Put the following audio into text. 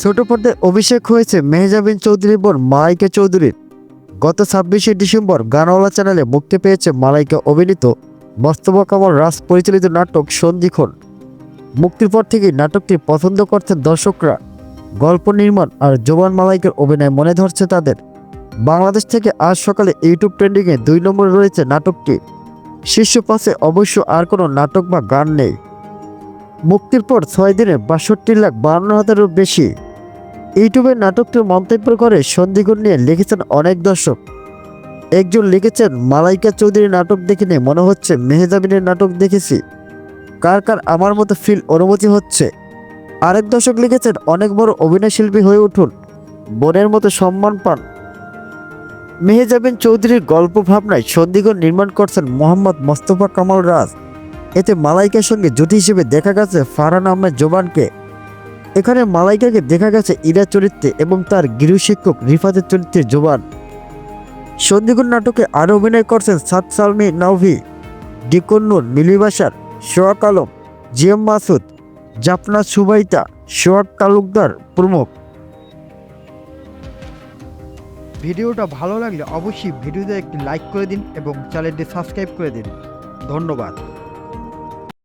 ছোট পর্দায় অভিষেক হয়েছে মেহজাবিন চৌধুরীর বোন মালাইকা চৌধুরীর। গত ছাব্বিশে ডিসেম্বর গানওয়ালা চ্যানেলে মুক্তি পেয়েছে মালাইকা অভিনীত মোস্তফা কামাল রাজ পরিচালিত নাটক সন্ধিক্ষণ মুক্তির পর থেকেই নাটকটি পছন্দ করছেন দর্শকরা। গল্প নির্মাণ আর জোবান মালাইকের অভিনয় মনে ধরছে তাদের। বাংলাদেশ থেকে আজ সকালে ইউটিউব ট্রেন্ডিংয়ে দুই নম্বরে রয়েছে নাটকটি। শীর্ষ পাশে অবশ্য আর কোনো নাটক বা গান নেই। মুক্তির পর ছয় দিনে বাষট্টি লাখ বান্ন হাজারেরও বেশি। ইউটিউবে নাটকটির মন্তব্য করে সন্ধিগুণ নিয়ে লিখেছেন অনেক দর্শক। একজন লিখেছেন, মালাইকা চৌধুরী নাটক দেখিনি মনে হচ্ছে মেহজাবিনের নাটক দেখেছি। কার কার আমার মতো ফিল অনুমতি হচ্ছে? আরেক দর্শক লিখেছেন, অনেক বড় অভিনয় শিল্পী হয়ে উঠুন। বোনের মতো সম্মান পান। মেহেজাবিন চৌধুরীর গল্প ভাবনায় সন্ধিগণ নির্মাণ করছেন মোহাম্মদ মোস্তফা কামাল রাজ। এতে মালাইকার সঙ্গে জুটি হিসেবে দেখা গেছে ফারহান আহমেদ জোবানকে। এখানে মালাইকাকে দেখা গেছে ইরা চরিত্রে এবং তার গৃহশিক্ষক রিফাতের চরিত্রে জোবান। সন্ধিগুণ নাটকে আরও অভিনয় করছেন সাদ সালমি নাভি ডিকন্নুর মিলিবাসার সোয়াক আলম জিএম মাসুদ, জাফনা সুবাইতা সোয়াক তালুকদার প্রমুখ। ভিডিওটা ভালো লাগলে অবশ্যই ভিডিওতে একটি লাইক করে দিন এবং চ্যানেলটি সাবস্ক্রাইব করে দিন। ধন্যবাদ।